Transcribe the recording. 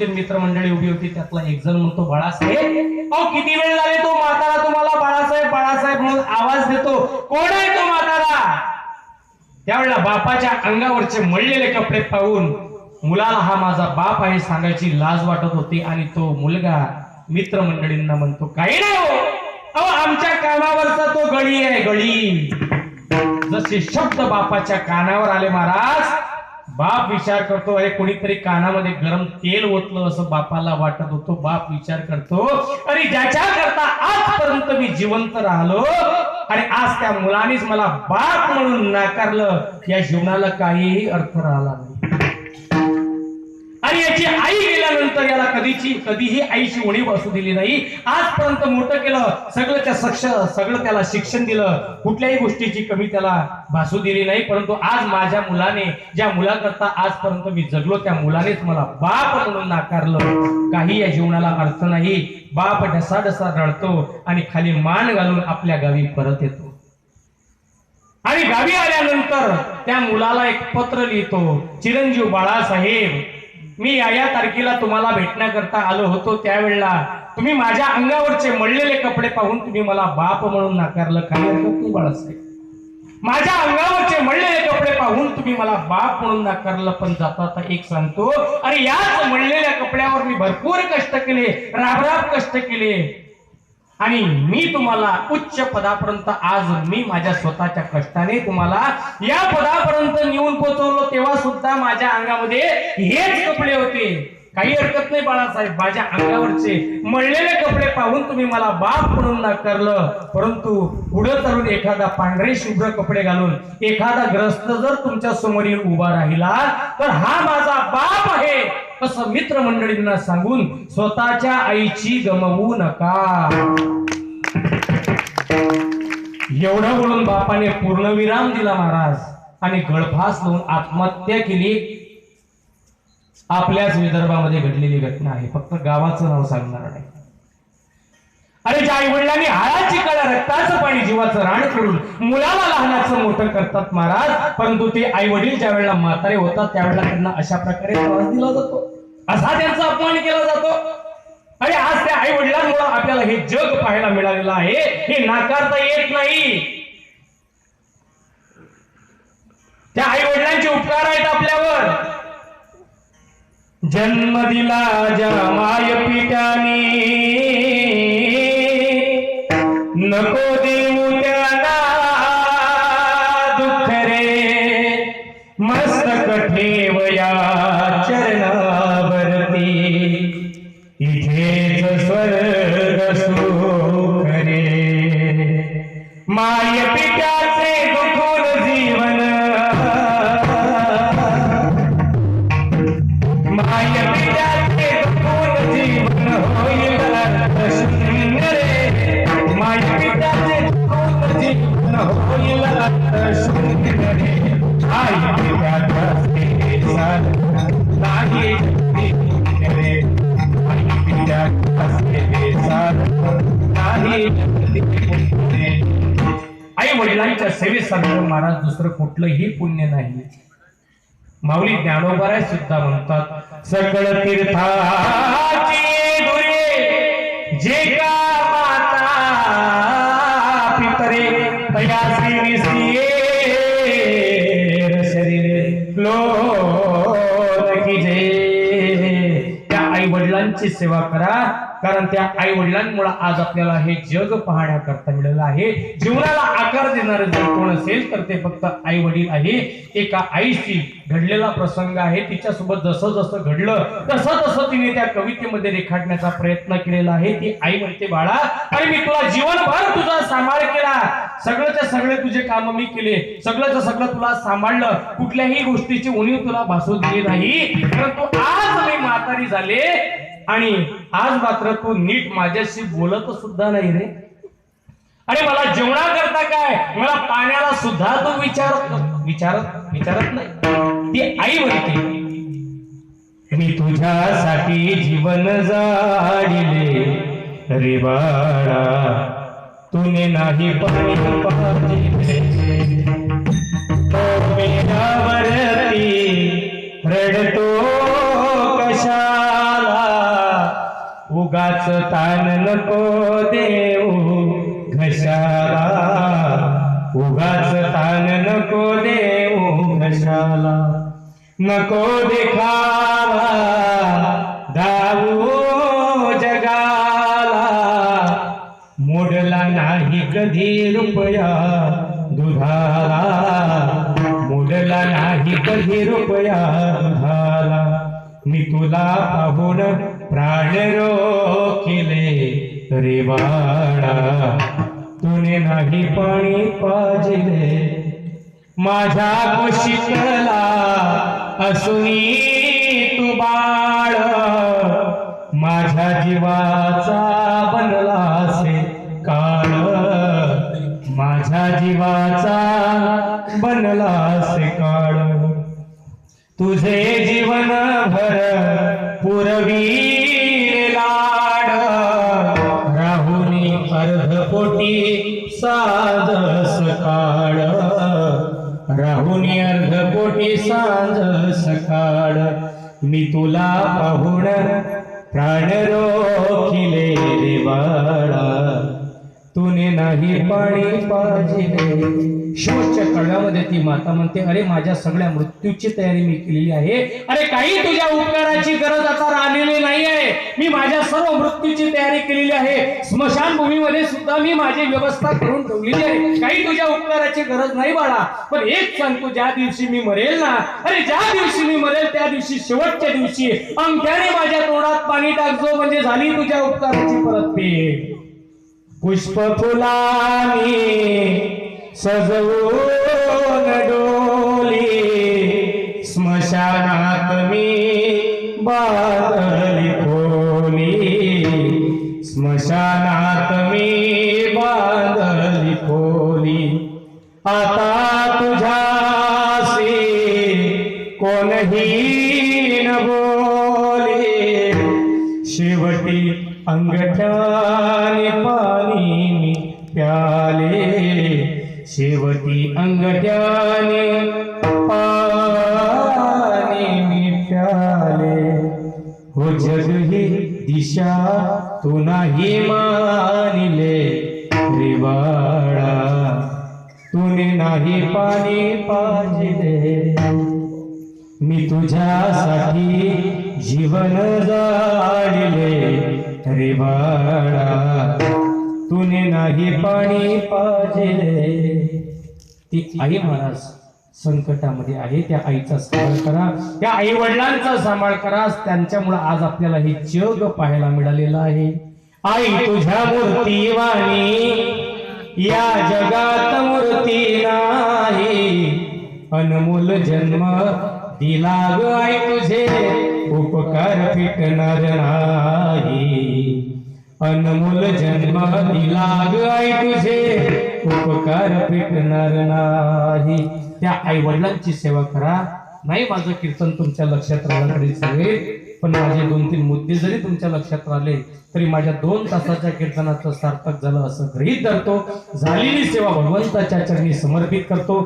मित्रमंडळी उभी होती त्यातला एक जण म्हणतो बाळासाहेब अहो किती वेळ झाले तो म्हातारा तुम्हाला? बाळासाहेब बाळासाहेब म्हणून आवाज देतो. कोण आहे तो म्हातारा? त्यावेळेला बापाच्या अंगावरचे मळलेले कपडे पाहून मुलाला हा माझा बाप आहे सांगायची लाज वाटत होती आणि तो मुलगा मित्रमंडळींना म्हणतो काही नाही हो. अहो आमच्या कानावरचा तो गळी आहे गळी जसे शब्द बापाच्या कानावर आले महाराज बाप विचार करतो अरे कोणीतरी कानामध्ये गरम तेल ओतलं असं बापाला वाटत होतो. बाप विचार करतो अरे ज्याच्या करता आजपर्यंत मी जिवंत राहिलो आणि आज त्या मुलानेच मला बाप म्हणून नाकारलं या जीवनाला काहीही अर्थ राहिला नाही. आणि याची आई गेल्यानंतर याला कधीची कधीही आईची उणीव असू दिली नाही. आजपर्यंत मोठं केलं सगळं सक्ष सगळं त्याला शिक्षण दिलं. कुठल्याही गोष्टीची कमी त्याला भासू दिली नाही. परंतु आज माझ्या मुलाने ज्या मुलाकरता आजपर्यंत मी जगलो त्या मुलानेच मला बाप म्हणून नाकारलं. काही या जीवनाला अर्थ नाही. बाप ढसा ढसा रडतो आणि खाली मान घालून आपल्या गावी परत येतो. आणि गावी आल्यानंतर त्या मुलाला एक पत्र लिहितो. चिरंजीव बाळासाहेब मी या या तारखेला तुम्हाला भेटण्याकरता आलो होतो त्यावेळेला. तुम्ही माझ्या अंगावरचे मळलेले कपडे पाहून तुम्ही मला बाप म्हणून नाकारलं काय हरकत नाही बाळासाहेब माझ्या अंगावरचे मळलेले कपडे पाहून तुम्ही मला बाप म्हणून नाकारलं पण जाता आता एक सांगतो अरे याच मळलेल्या कपड्यावर मी भरपूर कष्ट केले राबराब कष्ट केले. आणि मी तुम्हाला उच्च पदापर्यंत आज मी माझ्या स्वतःच्या कष्टाने तुम्हाला या पदापर्यंत नेऊन पोहोचवलो. तेव्हा सुद्धा माझ्या अंगामध्ये हेच कपडे होते. काही हरकत नाही बाळासाहेब. माझ्या अंगावरचे मळलेले कपडे पाहून तुम्ही मला बाप म्हणून नाकारलं. परंतु पुढे तरुण एखादा पांढरे शुभ्र कपडे घालून एखादा ग्रस्त जर तुमच्यासमोर येऊन उभा राहिला तर हा माझा बाप आहे. असं मित्रमंडळींना सांगून स्वतःच्या आईची गमवू नका. एवढं बोलून बापाने पूर्णविराम दिला महाराज आणि गळफास लावून आत्महत्या केली. आपल्याच विदर्भामध्ये घडलेली घटना आहे. फक्त गावाचं नाव सांगणार नाही. अरे ज्या आई वडिलांनी हाळाची कळा रक्ताचं पाणी जीवाचं राण करून मुलाला लहानाचं मोठं करतात महाराज परंतु ते आई वडील ज्या वेळेला म्हातारे होतात त्यावेळेला त्यांना अशा प्रकारे त्रास दिला जातो. असा त्यांचा अपमान केला जातो. अरे आज त्या आई वडिलांमुळे आपल्याला हे जग पाहायला मिळालेलं आहे. हे नाकारता येत नाही. त्या आई वडिलांचे उपकार आहेत आपल्यावर. जन्म दिला ज्या माय पित्यानी. नको देऊ त्याला दुःख रे. मस्तक ठेवया चरणावरती. इथेच स्वर्ग सुख रे. माय पित्याचे दुखोर जीवन. माय पित्या आई वडिलांच्या सेवेसारखं महाराज दुसरं कुठलंही पुण्य नाही. माऊली ज्ञानोबराय सुद्धा म्हणतात सकळ तीर्थाची वडिलांची सेवा करा. कारण त्या आई वडिलांमुळे आज आपल्याला हे जग पाहण्याकरता मिळालं आहे. जीवनाला आकार देणार जर कोण असेल तर ते फक्त आई वडील आहे. एका आईशी घडलेला प्रसंग आहे. तिच्यासोबत जसं जसं घडलं तसं तसं तिने त्या कवितेमध्ये रेखाटण्याचा प्रयत्न केलेला आहे. ती आई म्हणते बाळा आणि मी तुला जीवनभर तुझा सांभाळ केला. सगळंच्या सगळे तुझे काम मी केले. सगळंच सगळं तुला सांभाळलं. कुठल्याही गोष्टीची उणीव तुला भासू दिली नाही. परंतु आज मी म्हातारी झाले. आणि आज मात्र तू नीट माझ्याशी बोलत सुद्धा नाही रे. अरे मला जेवणा करता काय? मला पाण्याला सुद्धा तू विचारत विचारत विचारत नाही. ती आई म्हणते मी तुझ्यासाठी जीवन जाडिले रे बाळा. तुने नाही पाणी पाहिजे उगाच तान नको देऊ घशाला. उगाच तान नको देऊ घशाला. नको देखावा दाऊ जगाला. मोडला नाही कधी रुपया दुधाला. मोडला नाही कधी रुपया दुधाला. मी तुला पाहून प्राण रोखिले रे बाळा. तुने नाही पाणी पाजिले. माझ्या कुशीतला असूनी तू बाळ. माझ्या जीवाचा बनलासे काळ. माझ्या जीवाचा बनला असे काळ. तुझे जीवन भर पुरवी लाड. राहुनी अर्धपोटी साध सकाळ. राहुनी अर्धपोटी साध सकाळ. मी तुला पाहुण प्राण रोखिले रे बाळा. तुने नाही पाणी पाजिले. शेवटच्या कळव्यामध्ये ती माता म्हणते अरे माझ्या सगळ्या मृत्यूची तयारी मी केलेली आहे. अरे काही तुझ्या उपकाराची गरज आता राहिलेली नाही आहे मी माझ्या सर्व मृत्यूची तयारी केलेली आहे. स्मशानभूमीमध्ये सुद्धा मी माझी व्यवस्था करून ठेवलेली आहे. काही तुझ्या उपकाराची गरज नाही बाळा. पण एक सांगतो ज्या दिवशी मी मरेल ना अरे ज्या दिवशी मी मरेल त्या दिवशी शेवटच्या दिवशी अंगठ्याने माझ्या तोंडात पाणी टाकतो म्हणजे झाली तुझ्या उपकाराची परतफेड पुष्प फुलानी सजवून डोली स्मशानात मी बादली स्मशानात मी बांधली खोली. आता तुझ्याशी कोणही न बोले. शेवटी अंगठ्याने पाणी मी प्याले. शेवटी अंगठ्याने पाणी मी प्याले. हो जग ही दिशा तू नाही मानिले रे बाळा तुने नाही पाणी पाजिले? मी तुझ्यासाठी जीवन जाळले रे बाळा तुने नाही पाणी पाजले? ती आई महाराज संकटामध्ये आहे. त्या आईचा सांभाळ करा. त्या आई वडिलांचा सांभाळ करा. त्यांच्यामुळे आज आपल्याला हे जग पाहायला मिळालेलं आहे. आई तुझ्या मूर्तीवाणी या जगात मूर्ती नाही. अनमोल जन्म दिला ग आई तुझे. उपकार फिटणार नाही. अनमोल जन्म दिला आई तुझे. उपकार भेटणार नाही. त्या आई वडिलांची सेवा करा. नाही माझं कीर्तन तुमच्या लक्षात राहिलं तरी चालेल पण माझे दोन तीन मुद्दे जरी तुमच्या लक्षात राहिले तरी माझ्या दोन तासाच्या कीर्तनाचं सार्थक झालं असं गृहीत धरतो. झालेली सेवा भगवंताच्या चरणी समर्पित करतो.